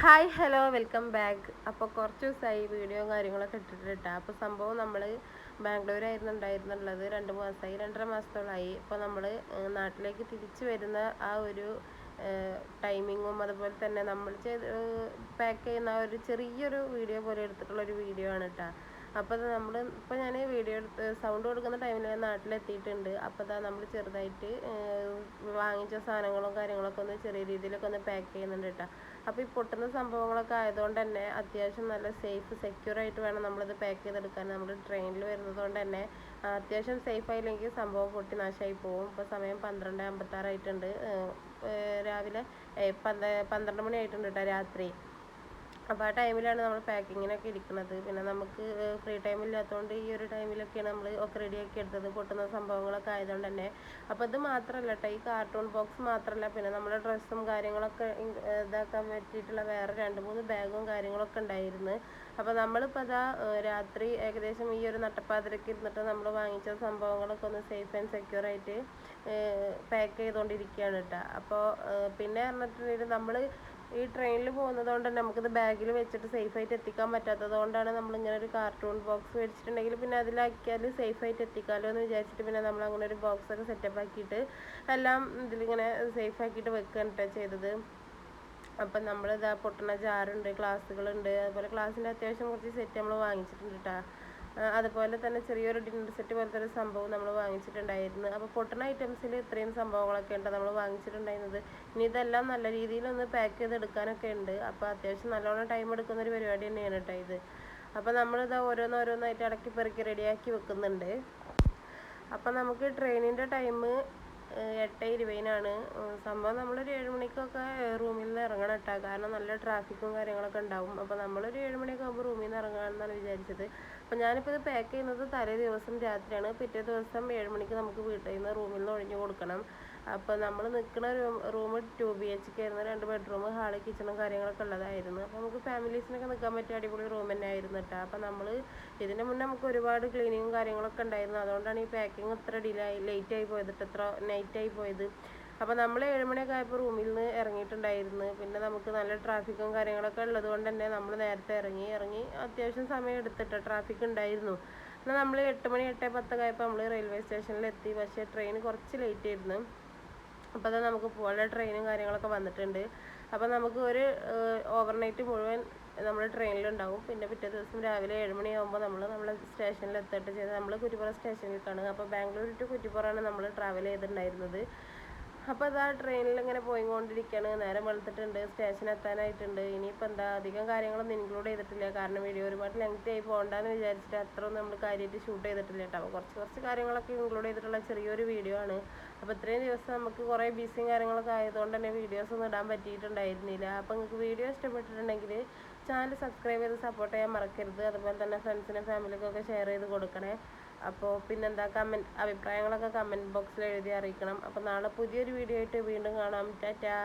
Hi hello welcome back അപ്പോൾ കുറച്ച് ദിവസമായി വീഡിയോ കാര്യങ്ങളൊക്കെ ഇട്ടിട്ടിട്ടാ. അപ്പോൾ സംഭവം നമ്മൾ ബാംഗ്ലൂരായിരുന്നു ഉണ്ടായിരുന്നുള്ളത് രണ്ട് മാസമായി രണ്ടര മാസത്തോളമായി ഇപ്പോൾ നമ്മൾ നാട്ടിലേക്ക് തിരിച്ചു വരുന്ന ആ ഒരു ടൈമിങ്ങും അതുപോലെ തന്നെ നമ്മൾ പാക്ക് ചെയ്യുന്ന ഒരു ചെറിയൊരു വീഡിയോ പോലെ എടുത്തിട്ടുള്ള ഒരു വീഡിയോ ആണ് കേട്ടോ അപ്പോൾ നമ്മൾ ഇപ്പോൾ ഞാൻ വീഡിയോ എടുത്ത് സൗണ്ട് കൊടുക്കുന്ന ടൈമിൽ ഞാൻ നാട്ടിലെത്തിയിട്ടുണ്ട്. അപ്പോൾ അതാ നമ്മൾ ചെറുതായിട്ട് വാങ്ങിച്ച സാധനങ്ങളും കാര്യങ്ങളൊക്കെ ഒന്ന് ചെറിയ രീതിയിലൊക്കെ ഒന്ന് പാക്ക് ചെയ്യുന്നുണ്ട് കേട്ടോ അപ്പോൾ ഈ പൊട്ടുന്ന സംഭവങ്ങളൊക്കെ ആയതുകൊണ്ട് തന്നെ അത്യാവശ്യം നല്ല സേഫ് സെക്യൂർ ആയിട്ട് വേണം നമ്മളിത് പാക്ക് ചെയ്തെടുക്കാൻ. നമ്മൾ ട്രെയിനിൽ വരുന്നത് കൊണ്ട് തന്നെ അത്യാവശ്യം സേഫ് ആയില്ലെങ്കിൽ സംഭവം പൊട്ടി നാശമായി പോകും ഇപ്പോൾ സമയം പന്ത്രണ്ട് അമ്പത്താറായിട്ടുണ്ട്. രാവിലെ പന്ത പന്ത്രണ്ട് മണി ആയിട്ടുണ്ട് കേട്ടോ രാത്രി. അപ്പോൾ ആ ടൈമിലാണ് നമ്മൾ പാക്കിങ്ങിനൊക്കെ ഇരിക്കുന്നത് പിന്നെ നമുക്ക് ഫ്രീ ടൈം ഇല്ലാത്തതുകൊണ്ട് ഈ ഒരു ടൈമിലൊക്കെയാണ് നമ്മൾ ഒക്കെ റെഡിയാക്കി എടുത്തത്. പൊട്ടുന്ന സംഭവങ്ങളൊക്കെ ആയതുകൊണ്ട് തന്നെ. അപ്പോൾ ഇത് മാത്രമല്ല കേട്ടോ ഈ കാർട്ടൂൺ ബോക്സ് മാത്രമല്ല പിന്നെ നമ്മുടെ ഡ്രസ്സും കാര്യങ്ങളൊക്കെ ഇതാക്കാൻ പറ്റിയിട്ടുള്ള വേറെ രണ്ട് മൂന്ന് ബാഗും കാര്യങ്ങളൊക്കെ ഉണ്ടായിരുന്നു. അപ്പോൾ നമ്മളിപ്പോൾ അതാ രാത്രി ഏകദേശം ഈ ഒരു നട്ടപ്പാതിരക്ക് ഇരുന്നിട്ട് നമ്മൾ വാങ്ങിച്ച സംഭവങ്ങളൊക്കെ ഒന്ന് സേഫ് ആൻഡ് സെക്യൂർ ആയിട്ട് പാക്ക് ചെയ്തുകൊണ്ടിരിക്കുകയാണ് കേട്ടോ അപ്പോൾ പിന്നെ പറഞ്ഞിട്ടുണ്ടെങ്കിൽ നമ്മൾ ഈ ട്രെയിനിൽ പോകുന്നത് കൊണ്ട് തന്നെ നമുക്കിത് ബാഗിൽ വെച്ചിട്ട് സേഫായിട്ട് എത്തിക്കാൻ പറ്റാത്തത് കൊണ്ടാണ് നമ്മൾ ഇങ്ങനെ ഒരു കാർട്ടൂൺ ബോക്സ് മേടിച്ചിട്ടുണ്ടെങ്കിൽ പിന്നെ അതിലാക്കിയാൽ സേഫായിട്ട് എത്തിക്കാമല്ലോ എന്ന് വിചാരിച്ചിട്ട് പിന്നെ നമ്മൾ അങ്ങനെ ഒരു ബോക്സ് ഒക്കെ സെറ്റപ്പ് ആക്കിയിട്ട് എല്ലാം ഇതിലിങ്ങനെ സേഫ് ആക്കിയിട്ട് വെക്കുകയാണ് കേട്ടോ ചെയ്തത്. അപ്പം നമ്മൾ ഇതാ പൊട്ടുന്ന ജാറുണ്ട് ക്ലാസ്സുകളുണ്ട് അതുപോലെ ക്ലാസ്സിന്റെ അത്യാവശ്യം കുറച്ച് സെറ്റ് നമ്മൾ വാങ്ങിച്ചിട്ടുണ്ട് കേട്ടോ അതുപോലെ തന്നെ ചെറിയൊരു ഡിന്നർ സെറ്റ് പോലത്തെ ഒരു സംഭവം നമ്മൾ വാങ്ങിച്ചിട്ടുണ്ടായിരുന്നു. അപ്പോൾ പൊട്ടണ ഐറ്റംസിൽ ഇത്രയും സംഭവങ്ങളൊക്കെ ഉണ്ട് നമ്മൾ വാങ്ങിച്ചിട്ടുണ്ടായിരുന്നത്. ഇനി ഇതെല്ലാം നല്ല രീതിയിൽ ഒന്ന് പാക്ക് ചെയ്ത് എടുക്കാനൊക്കെ ഉണ്ട്. അപ്പോൾ അത്യാവശ്യം നല്ലോണം ടൈം എടുക്കുന്ന ഒരു പരിപാടി തന്നെയാണ് കേട്ടോ ഇത്. അപ്പോൾ നമ്മളിത് ഓരോന്നോരോന്നായിട്ട് ഇടയ്ക്ക് പെറുക്കി റെഡിയാക്കി വെക്കുന്നുണ്ട്. അപ്പോൾ നമുക്ക് ട്രെയിനിന്റെ ടൈം എട്ട് ഇരുപതിനാണ്. സംഭവം നമ്മളൊരു ഏഴ് മണിക്കൊക്കെ റൂമിൽ നിന്ന് ഇറങ്ങണം കേട്ടോ കാരണം നല്ല ട്രാഫിക്കും കാര്യങ്ങളൊക്കെ ഉണ്ടാവും. അപ്പോൾ നമ്മളൊരു ഏഴ് മണിയൊക്കെ ആകുമ്പോൾ റൂമിൽ നിന്ന് ഇറങ്ങാമെന്നാണ് വിചാരിച്ചത്. അപ്പോൾ ഞാനിപ്പോൾ ഇത് പാക്ക് ചെയ്യുന്നത് തലേ ദിവസം രാത്രിയാണ്. പിറ്റേ ദിവസം ഏഴ് മണിക്ക് നമുക്ക് വീട്ടിൽ നിന്ന് റൂമിൽ നിന്ന് ഒഴിഞ്ഞു കൊടുക്കണം. അപ്പോൾ നമ്മൾ നിൽക്കുന്ന room room two B H K ആയിരുന്നു. രണ്ട് ബെഡ്റൂം ഹാൾ കിച്ചണും കാര്യങ്ങളൊക്കെ ഉള്ളതായിരുന്നു. അപ്പോൾ നമുക്ക് ഫാമിലീസിനൊക്കെ നിൽക്കാൻ പറ്റിയ അടിപൊളി റൂം തന്നെ ആയിരുന്നു കേട്ടോ അപ്പോൾ നമ്മൾ ഇതിന് മുന്നേ നമുക്ക് ഒരുപാട് ക്ലീനിങ്ങും കാര്യങ്ങളൊക്കെ ഉണ്ടായിരുന്നു. അതുകൊണ്ടാണ് ഈ പാക്കിങ് ഇത്ര ആയി ലേറ്റ് ആയി പോയത് ഇത്ര നൈറ്റ് ആയി പോയത്. അപ്പോൾ നമ്മൾ ഏഴുമണിയൊക്കെ ആയപ്പോൾ റൂമിൽ നിന്ന് ഇറങ്ങിയിട്ടുണ്ടായിരുന്നു. പിന്നെ നമുക്ക് നല്ല ട്രാഫിക്കും കാര്യങ്ങളൊക്കെ ഉള്ളത് കൊണ്ട് തന്നെ നമ്മൾ നേരത്തെ ഇറങ്ങി ഇറങ്ങി അത്യാവശ്യം സമയം എടുത്തിട്ട് ട്രാഫിക് ഉണ്ടായിരുന്നു. എന്നാൽ നമ്മൾ എട്ട് മണി എട്ട് പത്തൊക്കെ ആയപ്പോൾ നമ്മൾ റെയിൽവേ സ്റ്റേഷനിലെത്തി പക്ഷേ ട്രെയിൻ കുറച്ച് ലേറ്റ് ആയിരുന്നു. അപ്പോൾ അത് നമുക്ക് പോകാനുള്ള ട്രെയിനും കാര്യങ്ങളൊക്കെ വന്നിട്ടുണ്ട്. അപ്പോൾ നമുക്ക് ഒരു ഓവർനൈറ്റ് മുഴുവൻ നമ്മൾ ട്രെയിനിലുണ്ടാവും. പിന്നെ പിറ്റേ ദിവസം രാവിലെ ഏഴ് മണിയാകുമ്പോൾ നമ്മൾ നമ്മളെ സ്റ്റേഷനിൽ എത്തിയിട്ട് ചെയ്ത് നമ്മൾ കുറ്റിപ്പുറ കുറ്റിപ്പുറം കാണുക അപ്പോൾ ബാംഗ്ലൂർ ടു കുറ്റിപ്പുറമാണ് നമ്മൾ ട്രാവൽ ചെയ്തിട്ടുണ്ടായിരുന്നത്. അപ്പോൾ അതാ ട്രെയിനിൽ ഇങ്ങനെ പോയിക്കൊണ്ടിരിക്കുകയാണ് നേരം വെളുത്തിട്ടുണ്ട്. സ്റ്റേഷൻ എത്താനായിട്ടുണ്ട് ഇനിയിപ്പോൾ എന്താ അധികം കാര്യങ്ങളൊന്നും ഇൻക്ലൂഡ് ചെയ്തിട്ടില്ല. കാരണം വീഡിയോ ഒരുപാട് ലെങ്ത് ആയി പോകണ്ടെന്ന് വിചാരിച്ചിട്ട് അത്രയും നമ്മൾ കാര്യമായിട്ട് ഷൂട്ട് ചെയ്തിട്ടില്ല കേട്ടോ. അപ്പോൾ കുറച്ച് കുറച്ച് കാര്യങ്ങളൊക്കെ ഇൻക്ലൂഡ് ചെയ്തിട്ടുള്ള ചെറിയൊരു വീഡിയോ ആണ്. അപ്പോൾ ഇത്രയും ദിവസം നമുക്ക് കുറേ ബിസിയും കാര്യങ്ങളൊക്കെ ആയതുകൊണ്ട് തന്നെ വീഡിയോസ് ഒന്നും ഇടാൻ പറ്റിയിട്ടുണ്ടായിരുന്നില്ല. അപ്പോൾ നിങ്ങൾക്ക് വീഡിയോ ഇഷ്ടപ്പെട്ടിട്ടുണ്ടെങ്കിൽ ചാനൽ സബ്സ്ക്രൈബ് ചെയ്ത് സപ്പോർട്ട് ചെയ്യാൻ മറക്കരുത്. അതുപോലെ തന്നെ ഫ്രണ്ട്സിനും ഫാമിലിക്കൊക്കെ ഷെയർ ചെയ്ത് കൊടുക്കണേ. അപ്പോൾ പിന്നെന്താ കമന്റ് അഭിപ്രായങ്ങളൊക്കെ കമന്റ് ബോക്സിൽ എഴുതി അറിയിക്കണം. അപ്പോൾ നാളെ പുതിയൊരു വീഡിയോ ആയിട്ട് വീണ്ടും കാണാം. ടാറ്റാ.